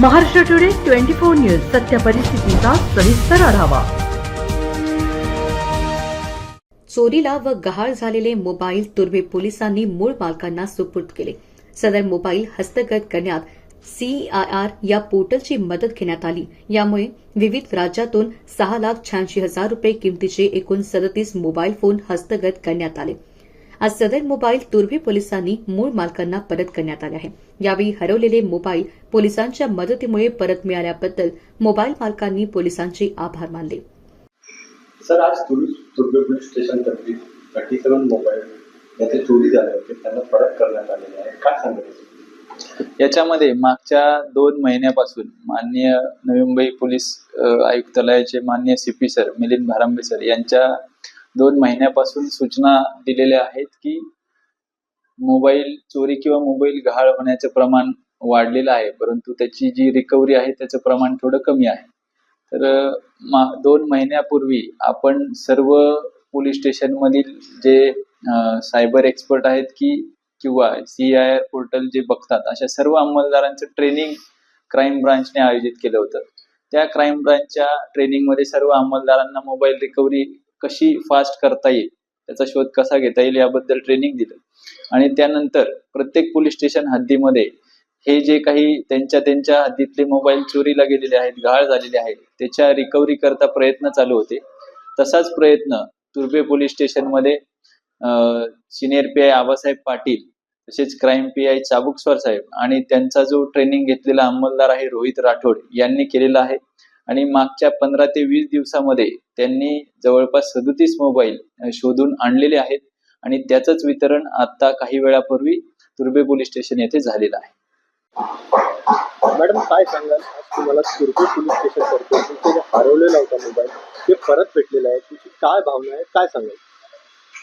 Maharashtra today twenty four news सत्य परिस्थितीचा सविस्तर आढावा. चोरीला व गहाळ झालेले मोबाईल तुर्भे पोलिसांनी मूळ मालकांना सुपूर्द केले. सदर मोबाईल हस्तगत करण्यात सीआयआर या पोर्टलची मदत घेण्यात आली. यामुळे विविध राज्यातून सहा लाख शहाऐंशी हजार रुपये किमतीचे एकूण सदतीस मोबाईल फोन हस्तगत करण्यात आले. आज सदर मोबाईल तुर्भे पोलिसांनी मूळ मालकांना परत करण्यात आले आहे. यावेळी हरवलेले मोबाईल पोलिसांच्या मदतीमुळे परत मिळाल्याबद्दल मोबाईल मालकांनी पोलिसांचे आभार मानले. सर आज तुर्भे पोलीस स्टेशन तर्फे थर्टी सेवन मोबाईल याचे चोरी झाले होते. त्यांना परत करण्यात आलेले आहे. काय सांगायचं याच्यामध्ये मागच्या दोन महिन्यापासून माननीय नवी मुंबई पोलीस आयुक्तालयाचे माननीय C P sir Milind Bharambe sir यांच्या दोन महिन्यापासून सूचना दिलेल्या आहेत की मोबाईल चोरी किंवा मोबाईल गहाळ होण्याचं प्रमाण वाढलेलं आहे परंतु त्याची जी रिकव्हरी आहे त्याचं प्रमाण थोडं कमी आहे. तर मा दोन महिन्यापूर्वी आपण सर्व पोलीस स्टेशनमधील जे सायबर एक्सपर्ट आहेत की किंवा सी आय आर पोर्टल जे बघतात अशा सर्व अंमलदारांचं ट्रेनिंग क्राईम ब्रांचने आयोजित केलं होतं. त्या क्राईम ब्रांचच्या ट्रेनिंगमध्ये सर्व अंमलदारांना मोबाईल रिकव्हरी कशी फास्ट करता येईल त्याचा शोध कसा घेता येईल याबद्दल ट्रेनिंग दिलं. आणि त्यानंतर प्रत्येक पोलीस स्टेशन हद्दीमध्ये हे जे काही त्यांच्या त्यांच्या हद्दीतले मोबाईल चोरीला गेलेले आहेत गहाळ झालेले आहेत त्याच्या रिकव्हरी करता प्रयत्न चालू होते. तसाच प्रयत्न तुर्भे पोलीस स्टेशनमध्ये senior P I Abasaheb Patil तसेच क्राईम पी आय चाबुकस्वार साहेब आणि त्यांचा जो ट्रेनिंग घेतलेला अंमलदार आहे रोहित राठोड यांनी केलेला आहे. आणि मागच्या पंधरा ते वीस दिवसामध्ये त्यांनी जवळपास सदोतीस मोबाईल शोधून आणलेले आहेत. आणि त्याचंच वितरण आता काही वेळापूर्वी तुर्भे पोलीस स्टेशन येथे झालेलं आहे. मॅडम काय सांगाल? तुम्हाला तुर्भे पोलीस स्टेशन तर्फे तुमचे जे हरवलेला होता मोबाईल ते परत भेटलेला आहे. तुमची काय भावना आहे? काय सांगाल?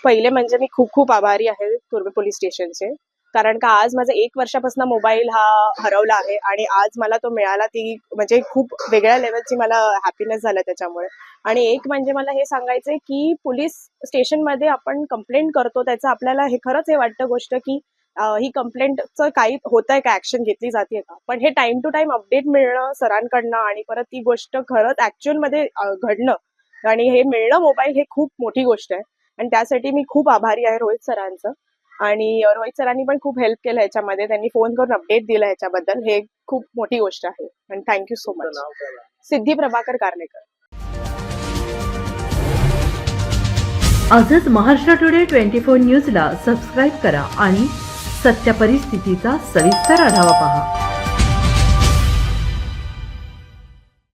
पहिले म्हणजे मी खूप खूप आभारी आहे तुर्भे पोलीस स्टेशनचे. कारण का आज माझा एक वर्षापासून मोबाईल हा हरवला आहे आणि आज मला तो मिळाला ती म्हणजे खूप वेगळ्या लेवलची मला हॅपीनेस झाला त्याच्यामुळे. आणि एक म्हणजे मला हे सांगायचंय की पोलीस स्टेशनमध्ये आपण कंप्लेंट करतो त्याचं आपल्याला हे खरंच हे वाटतं गोष्ट की ही कंप्लेंटचं काही होत आहे का? ऍक्शन घेतली जाते का? पण हे टाइम टू टाइम अपडेट मिळणं सरांकडनं आणि परत ती गोष्ट खरंच ऍक्च्युअलमध्ये घडणं आणि हे मिळणं मोबाईल हे खूप मोठी गोष्ट आहे. आणि त्यासाठी मी खूप आभारी आहे रोहित सरांचं. आणि रोहित सरांनी पण खूप हेल्प केलं ह्याच्यामध्ये. त्यांनी फोन करून अपडेट दिलं ह्याच्याबद्दल. हे खूप मोठी गोष्ट आहे. आणि thank you so much? Siddhi Prabhakar Karlekar. आजच महाराष्ट्र टुडे ट्वेंटी फोर न्यूजला सबस्क्राईब करा आणि सत्य परिस्थितीचा सविस्तर आढावा पहा.